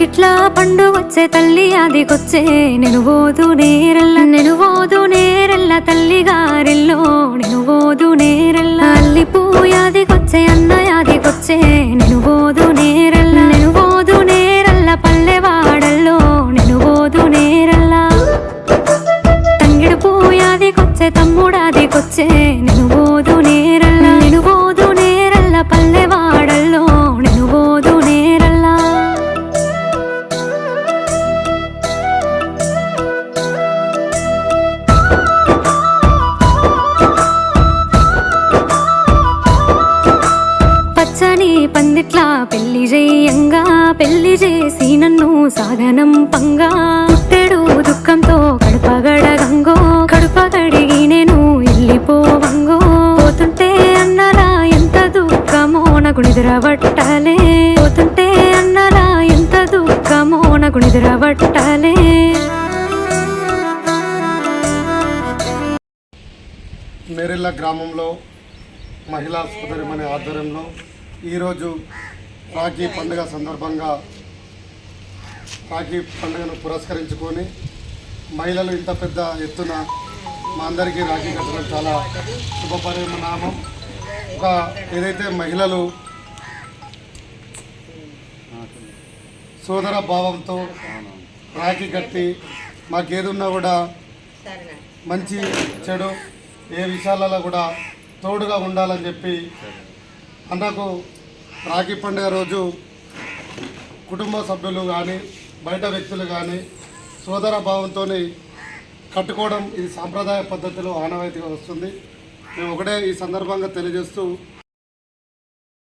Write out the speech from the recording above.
కిట్లా పండు వచ్చే తల్లి ఆదికొచ్చే నేను ఓదు నేరెల్ల. నేను ఓదు నేరెల్ల తల్లి గారెల్లో నేను ఓదు నేరెల్ల అల్లి పూయాదికొచ్చే అన్న యాదికొచ్చే నేను ఓదు నేరెల్ల. నేను ఓదు నేరెల్ల పల్లెవాడల్లో నేను ఓదు నేరెల్ల. తంగిడు పూయాదికొచ్చే తమ్ముడాదికొచ్చే నేను పచ్చని పందిట్లా పెళ్ళి చేయంగా పెళ్ళి చేసి నన్ను సాధనం పంగా. పుట్టెడు దుఃఖంతో కడుపగడగంగో కడుపగడిగి నేను వెళ్ళిపోవంగో పోతుంటే అన్నరా ఎంత దుఃఖమో నాకు నిద్రబట్టాలే పోతుంటే అన్నరా ఎంత దుఃఖమో నాకు నిద్రబట్టాలే మేరెళ్ళ గ్రామంలో మహిళా సోదరిమణి ఆధ్వర్యంలో ఈరోజు రాఖీ పండుగ సందర్భంగా రాఖీ పండుగను పురస్కరించుకొని మహిళలు ఇంత పెద్ద ఎత్తున మా అందరికీ రాఖీ కట్టడం చాలా శుభపరిణామం. ఒక ఏదైతే మహిళలు సోదర భావంతో రాఖీ కట్టి మాకేదున్నా కూడా మంచి చెడు ఏ విషయాలలో కూడా తోడుగా ఉండాలని చెప్పి అన్నకు రాఖీ పండుగ రోజు కుటుంబ సభ్యులు కానీ బయట వ్యక్తులు కానీ సోదర భావంతో కట్టుకోవడం ఇది సాంప్రదాయ పద్ధతిలో ఆనవాయితీగా వస్తుంది. మేము ఒకటే ఈ సందర్భంగా తెలియజేస్తూ